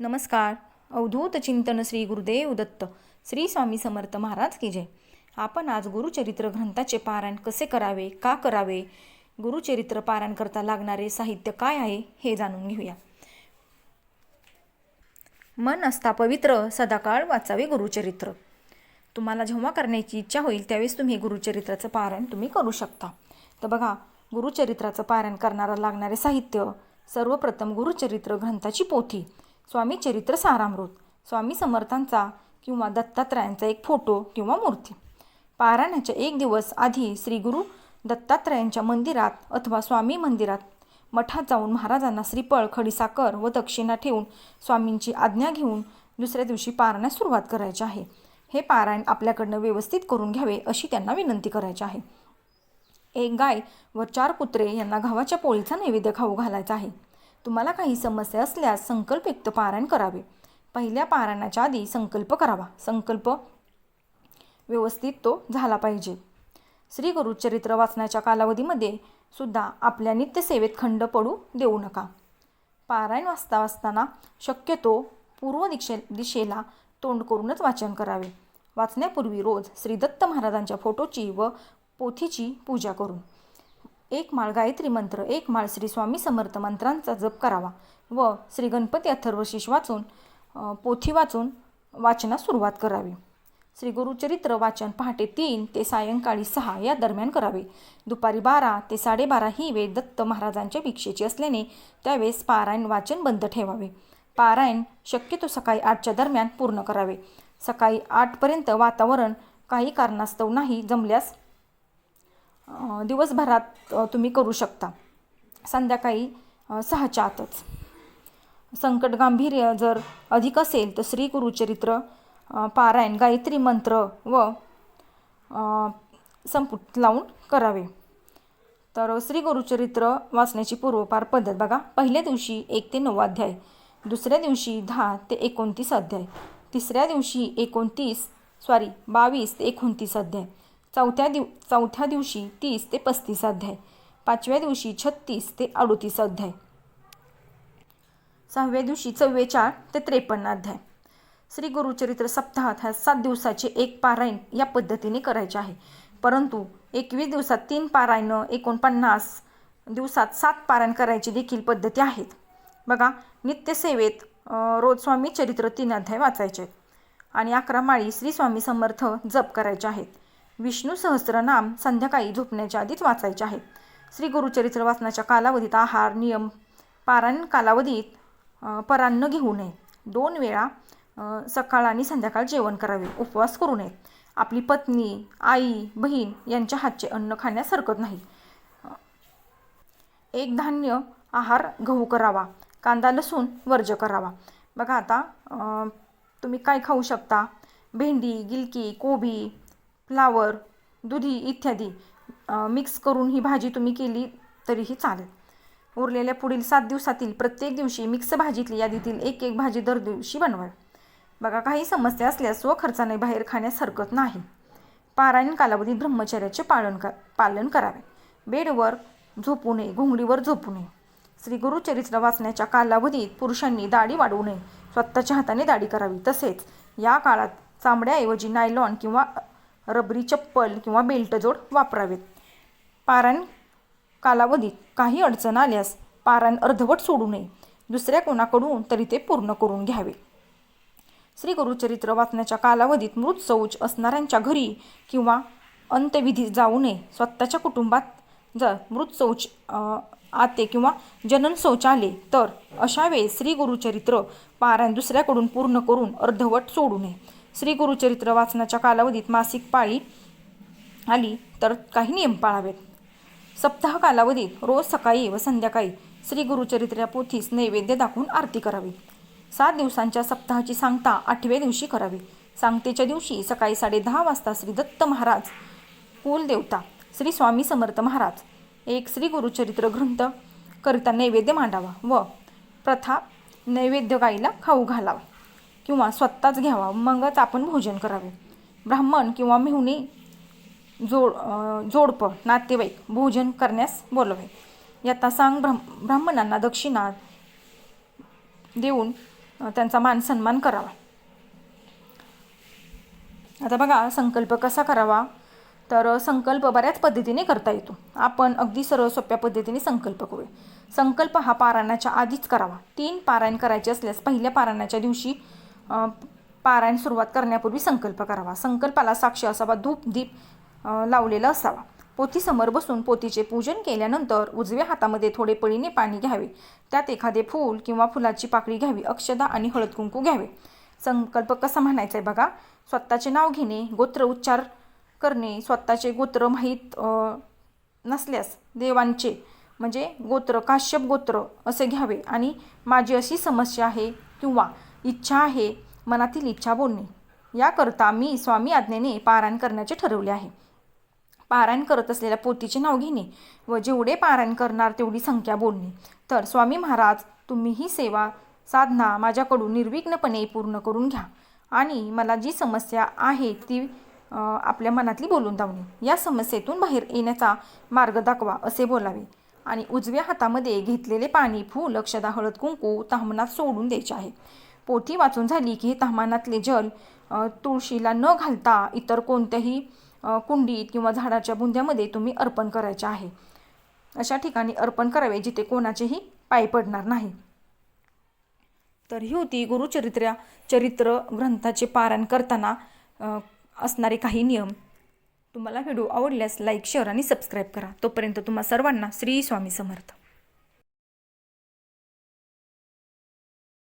नमस्कार. अवधूत चिंतन श्री गुरुदेव दत्त. श्री स्वामी समर्थ महाराज की जय. आपण आज गुरुचरित्र ग्रंथाचे पारायण कसे करावे का करावे गुरुचरित्र पारायण करता लागणारे साहित्य काय आहे हे जाणून घेऊया. मन असता पवित्र सदाकाळ वाचावे गुरुचरित्र. तुम्हाला जेव्हा करण्याची इच्छा होईल त्यावेळेस तुम्ही गुरुचरित्राचं पारायण तुम्ही करू शकता. तर बघा गुरुचरित्राचं पारायण करणारा लागणारे साहित्य सर्वप्रथम गुरुचरित्र ग्रंथाची पोथी. स्वामी चरित्र सारामृत स्वामी समर्थांचा किंवा दत्तात्रयांचा एक फोटो किंवा मूर्ती. पारायणाच्या एक दिवस आधी श्री गुरु दत्तात्रयांच्या मंदिरात अथवा स्वामी मंदिरात मठात जाऊन महाराजांना श्रीफळ खडीसाकर व दक्षिणा ठेवून स्वामींची आज्ञा घेऊन दुसऱ्या दिवशी पारायणास सुरुवात करायची आहे. हे पारायण आपल्याकडनं व्यवस्थित करून घ्यावे अशी त्यांना विनंती करायची आहे. एक गाय व चार कुत्रे यांना गव्हाच्या पोळीचा नैवेद्य खाऊ घालायचा आहे. तुम्हाला काही समस्या असल्यास संकल्पयुक्त पारायण करावे. पहिल्या पारायणाच्या आधी संकल्प करावा. संकल्प व्यवस्थित तो झाला पाहिजे. श्री गुरुचरित्र वाचण्याच्या कालावधीमध्ये सुद्धा आपल्या नित्यसेवेत खंड पडू देऊ नका. पारायण वाचता वाचताना शक्यतो पूर्व दिशे दिशेला तोंड करूनच वाचन करावे. वाचण्यापूर्वी रोज श्री दत्त महाराजांच्या फोटोची व पोथीची पूजा करून. एक माळ गायत्री मंत्र एक माळ श्री स्वामी समर्थ मंत्रांचा जप करावा व श्री गणपती अथर्वशीष वाचून पोथी वाचून वाचनास सुरुवात करावी. श्री गुरुचरित्र वाचन पहाटे तीन ते सायंकाळी सहा या दरम्यान करावे. दुपारी बारा ते साडेबारा ही वेळ दत्त महाराजांच्या भिक्षेची असल्याने त्यावेळेस पारायण वाचन बंद ठेवावे. पारायण शक्यतो सकाळी आठच्या दरम्यान पूर्ण करावे. सकाळी आठपर्यंत वातावरण काही कारणास्तव नाही जमल्यास दिवसभरात तुम्ही करू शकता. संध्याकाळी सहाच्या आतच संकट गांभीर्य जर अधिक असेल तर श्री गुरुचरित्र पारायण गायत्री मंत्र व संपुट लावून करावे. तर श्री गुरुचरित्र वाचण्याची पूर्वपार पद्धत बघा. पहिल्या दिवशी एक ते नऊ अध्याय दुसऱ्या दिवशी दहा ते एकोणतीस अध्याय तिसऱ्या दिवशी एकोणतीस सॉरी बावीस ते एकोणतीस अध्याय. चौथ्या दिव चौथ्या दिवशी तीस ते पस्तीस अध्याय. पाचव्या दिवशी छत्तीस ते अडोतीस अध्याय. सहाव्या दिवशी चव्वेचाळ ते त्रेपन्न अध्याय. श्री गुरुचरित्र सप्ताहात ह्या सात दिवसाचे एक पारायण या पद्धतीने करायचे आहे. परंतु एकवीस दिवसात तीन पारायणं एकोणपन्नास दिवसात सात पारायण करायची देखील पद्धती आहेत. बघा नित्यसेवेत रोज स्वामी चरित्र तीन अध्याय वाचायचे आहेत. आणि अकरा माळी श्री स्वामी समर्थ जप करायचे आहेत. विष्णू सहस्रनाम संध्याकाळी झोपण्याच्या आधीच वाचायचे आहेत श्री गुरुचरित्र वाचनाच्या कालावधीत आहार नियम पारायण कालावधीत परान्न घेऊ नये. दोन वेळा सकाळ आणि संध्याकाळ जेवण करावे. उपवास करू नये. आपली पत्नी आई बहीण यांच्या हातचे अन्न खाण्यास हरकत नाही. एक धान्य आहार गहू करावा. कांदा लसूण वर्ज करावा. बघा आता तुम्ही काय खाऊ शकता? भेंडी गिलकी कोबी फ्लावर दुधी इत्यादी मिक्स करून ही भाजी तुम्ही केली तरीही चालेल. उरलेल्या पुढील सात दिवसातील प्रत्येक दिवशी मिक्स भाजीतली यादीतील एक एक भाजी दर दिवशी बनवा बघा काही समस्या असल्यास स्वखर्चाने बाहेर खाण्यास हरकत नाही. पारायण कालावधीत ब्रह्मचर्याचे पालन कर पालन करावे. बेडवर झोपू नये घोंगडीवर झोपू नये. श्री गुरुचरित्र वाचण्याच्या कालावधीत पुरुषांनी दाढी वाढवू नये. स्वतःच्या हाताने दाढी करावी. तसेच या काळात चामड्याऐवजी नायलॉन किंवा रबरी चप्पल किंवा बेल्ट जोड वापरावेत. पारायण कालावधीत काही अडचण आल्यास पारायण अर्धवट सोडू नये. दुसऱ्या कोणाकडून तरी ते पूर्ण करून घ्यावे. श्री गुरुचरित्र वाचण्याच्या कालावधीत मृत शौच असणाऱ्यांच्या घरी किंवा अंत्यविधी जाऊ नये. स्वतःच्या कुटुंबात जर मृत शौच आते किंवा जनन शौच आले तर अशा वेळेस श्री गुरुचरित्र पारायण दुसऱ्याकडून पूर्ण करून अर्धवट सोडू नये. श्री गुरुचरित्र वाचनाच्या कालावधीत मासिक पाळी आली तर काही नियम पाळावेत. सप्ताह कालावधीत रोज सकाळी व संध्याकाळी श्री गुरुचरित्र पोथीस नैवेद्य दाखवून आरती करावी. सात दिवसांच्या सप्ताहाची सांगता आठव्या दिवशी करावी. सांगतेच्या दिवशी सकाळी साडेदहा वाजता श्री दत्त महाराज कुलदेवता श्री स्वामी समर्थ महाराज एक श्री गुरुचरित्र ग्रंथ करिता नैवेद्य मांडावा व प्रथा नैवेद्य गाईला खाऊ घालावा. किंवा स्वतःच घ्यावा मगच आपण भोजन करावे. ब्राह्मण किंवा मेहुणी जोड जोडपं नातेवाईक भोजन करण्यास बोलवे. याता सांग ब्राह्म ब्राह्मणांना दक्षिणा देऊन त्यांचा मान सन्मान करावा. आता बघा संकल्प कसा करावा? तर संकल्प बऱ्याच पद्धतीने करता येतो. आपण अगदी सरळ सोप्या पद्धतीने संकल्प करूया. संकल्प हा पारायणाच्या आधीच करावा. तीन पारायण करायचे असल्यास पहिल्या पारायणाच्या दिवशी पारायण सुरुवात करण्यापूर्वी संकल्प करावा. संकल्पाला साक्ष असावा धूप दीप लावलेला असावा. पोथीसमोर बसून पोथीचे पूजन केल्यानंतर उजव्या हातामध्ये थोडे पळीने पाणी घ्यावे. त्यात एखादे फूल किंवा फुलाची पाकळी घ्यावी अक्षदा आणि हळद कुंकू घ्यावे. संकल्प कसा म्हणायचा आहे बघा. स्वतःचे नाव घेणे गोत्र उच्चार करणे स्वतःचे गोत्र माहीत नसल्यास देवांचे म्हणजे गोत्र काश्यप गोत्र असे घ्यावे. आणि माझी अशी समस्या आहे किंवा इच्छा आहे मनातील इच्छा बोलणे. याकरता मी स्वामी आज्ञेने पारायण करण्याचे ठरवले आहे. पारायण करत असलेल्या पोतीचे नाव घेणे व जेवढे पारायण करणार तेवढी संख्या बोलणे. तर स्वामी महाराज तुम्ही ही सेवा साधना माझ्याकडून निर्विघ्नपणे पूर्ण करून घ्या आणि मला जी समस्या आहे ती आपल्या मनातली बोलून दावणे. या समस्येतून बाहेर येण्याचा मार्ग दाखवा असे बोलावे. आणि उजव्या हातामध्ये घेतलेले पाणी फूल अक्षदा हळद कुंकू ताहमनात सोडून द्यायचे आहे. पोथी वाचून झाली की हे ताहमानातले जल तुळशीला न घालता इतर कोणत्याही कुंडीत किंवा झाडाच्या बुंद्यामध्ये तुम्ही अर्पण करायचे आहे. अशा ठिकाणी अर्पण करावे जिथे कोणाचेही पाय पडणार नाही. तर ही होती गुरुचरित्र चरित्र ग्रंथाचे पारायण करताना असणारे काही नियम. तुम्हाला व्हिडिओ आवडल्यास लाईक शेअर आणि सबस्क्राईब करा. तोपर्यंत तुम्हा सर्वांना श्री स्वामी समर्थ.